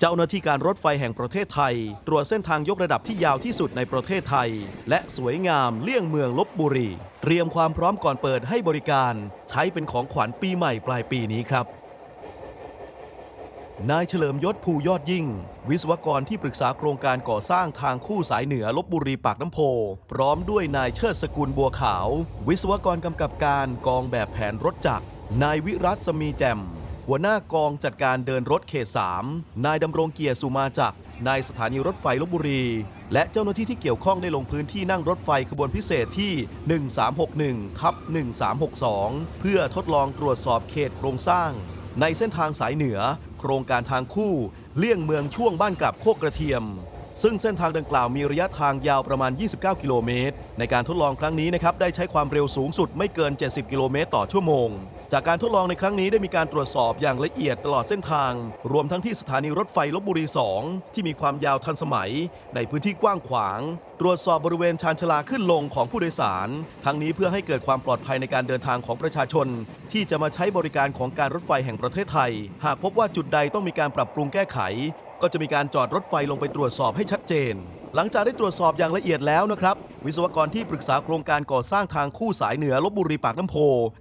เจ้าหน้าที่การรถไฟแห่งประเทศไทย ตรวจเส้นทางยกระดับที่ยาวที่สุดในประเทศไทย และสวยงามเลี่ยงเมืองลบบุรี เตรียมความพร้อมก่อนเปิดให้บริการ ใช้เป็นของขวัญปีใหม่ปลายปีนี้ครับ นายเฉลิมยศภูยอดยิ่ง วิศวกรที่ปรึกษาโครงการก่อสร้างทางคู่สายเหนือลบบุรีปากน้ำโพ พร้อมด้วยนายเชิดสกุลบัวขาว วิศวกรกำกับการกองแบบแผนรถจักรนายวิรัตสมีแจ่ม หัวหน้ากองจัดการเดินรถเขต 3 นายดำรงเกียรติสุมาจักรนายสถานีรถไฟลบบุรี และเจ้าหน้าที่ที่เกี่ยวข้องได้ลงพื้นที่นั่งรถไฟขบวนพิเศษที่ 1361ทับ1362 เพื่อทดลองตรวจสอบเขตโครงสร้าง ในเส้นทางสายเหนือ โครงการทางคู่ เลี่ยงเมืองช่วงบ้านกลับโคกกระเทียม ซึ่งเส้นทางดังกล่าวมีระยะทางยาวประมาณ 29 กิโลเมตร ในการทดลองครั้งนี้นะครับได้ใช้ความเร็วสูงสุดไม่เกิน 70 กิโลเมตรต่อชั่วโมง จากการทดลองในครั้งนี้ได้มีการตรวจสอบอย่างละเอียดตลอดเส้นทาง รวมทั้งที่สถานีรถไฟลบบุรี 2 ที่มีความยาวทันสมัย ในพื้นที่กว้างขวาง ตรวจสอบบริเวณชานชลาขึ้นลงของผู้โดยสาร ทั้งนี้เพื่อให้เกิดความปลอดภัยในการเดินทางของประชาชน ที่จะมาใช้บริการของการรถไฟแห่งประเทศไทย หากพบว่าจุดใดต้องมีการปรับปรุงแก้ไข ก็จะมีการจอดรถไฟลงไปตรวจสอบให้ชัดเจน หลังจากได้ตรวจสอบอย่างละเอียดแล้วนะครับ วิศวกรที่ปรึกษาโครงการก่อสร้างทางคู่สายเหนือลบบุรีปากน้ำโพ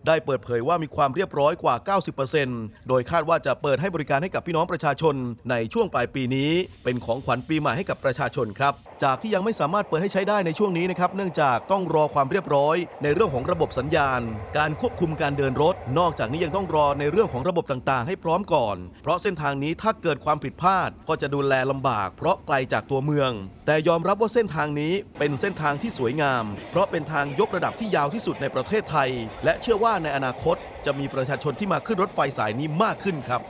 ได้เปิดเผยว่ามีความเรียบร้อยกว่า 90%โดยคาดว่าจะเปิดให้บริการให้กับพี่น้องประชาชน ในช่วงปลายปีนี้ เป็นของขวัญปีใหม่ให้กับประชาชนครับ จากที่ยังไม่สามารถเปิดให้ใช้ได้ในช่วงนี้นะครับ เนื่องจากต้องรอความเรียบร้อย ในเรื่องของระบบสัญญาณ การควบคุมการเดินรถ นอกจากนี้ยังต้องรอในเรื่องของระบบต่างๆ ให้พร้อมก่อน เพราะเส้นทางนี้ถ้าเกิดความผิดพลาดก็จะดูแลลำบาก เพราะไกลจากตัวเมือง แต่ยอมรับว่าเส้นทางนี้เป็นเส้นทางที่สวยงาม เพราะเป็นทางยกระดับที่ยาวที่สุดในประเทศไทย และเชื่อว่าในอนาคตจะมีประชาชนที่มาขึ้นรถไฟสายนี้มากขึ้นครับ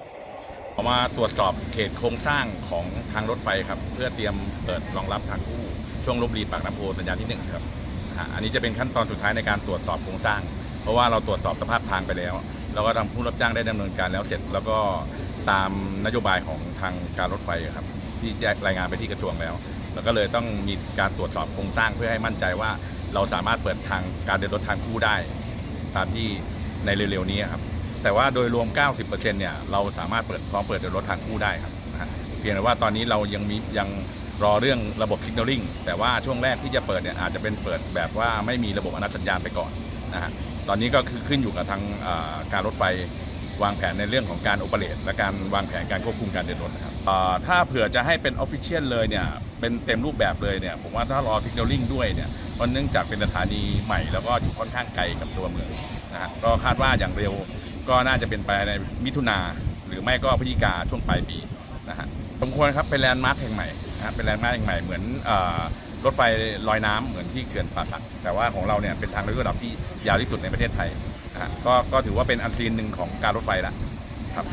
มาตรวจสอบเขตโครงสร้างของทางรถไฟครับ เพื่อเตรียมเปิดรองรับทางคู่ช่วงลบบุรีปากน้ำโพสัญญาณที่หนึ่งครับ อันนี้จะเป็นขั้นตอนสุดท้ายในการตรวจสอบโครงสร้าง เพราะว่าเราตรวจสอบสภาพทางไปแล้ว แล้วก็ทางผู้รับจ้างได้ดำเนินการแล้วเสร็จ แล้วก็ตามนโยบายของทางการรถไฟครับ ที่แจ้งรายงานไปที่กระทรวงแล้ว แล้วก็เลยต้องมีการตรวจสอบโครงสร้างเพื่อให้มั่นใจว่า เราสามารถเปิดทางการเดินรถทางคู่ได้ ตามที่ในเร็วๆนี้ครับแต่ว่าโดยรวม 90%เนี่ยเราสามารถเปิดพร้อมเปิดเดินรถทางคู่ได้ครับเพียงแต่ว่าตอนนี้เรายังมียังรอเรื่องระบบ signaling แต่ว่าช่วงแรกที่จะเปิดเนี่ยอาจจะเป็นเปิดแบบว่าไม่มีระบบอนัตสัญญาณไปก่อนนะฮะตอนนี้ก็คือขึ้นอยู่กับทางการรถไฟ วางแผนในเรื่องของการโอเปเรตและการวางแผนการควบคุมการเดินรถนะครับถ้าเผื่อจะให้เป็นออฟฟิเชียลเลยเนี่ยเป็นเต็มรูปแบบเลยเนี่ยผมว่าถ้ารอ signaling ด้วยเนี่ยเพราะเนื่องจากเป็นสถานีใหม่แล้วก็อยู่ค่อนข้างไกลกับตัวเมืองนะฮะก็คาดว่าอย่างเร็วก็น่าจะเป็นไปในมิถุนาหรือไม่ก็พฤศจิกาช่วงปลายปีนะฮะสมควรครับเป็นแลนด์มาร์คแห่งใหม่นะเป็นแลนด์มาร์คแห่งใหม่เหมือนรถไฟลอยน้ำเหมือนที่เขื่อนป่าสัก แต่ว่าของเราเนี่ยเป็นทางระดับที่ยาวที่สุดในประเทศไทย ฮะก็ก็ถือว่าเป็นอันซีนหนึ่งของการรถไฟแล้วครับ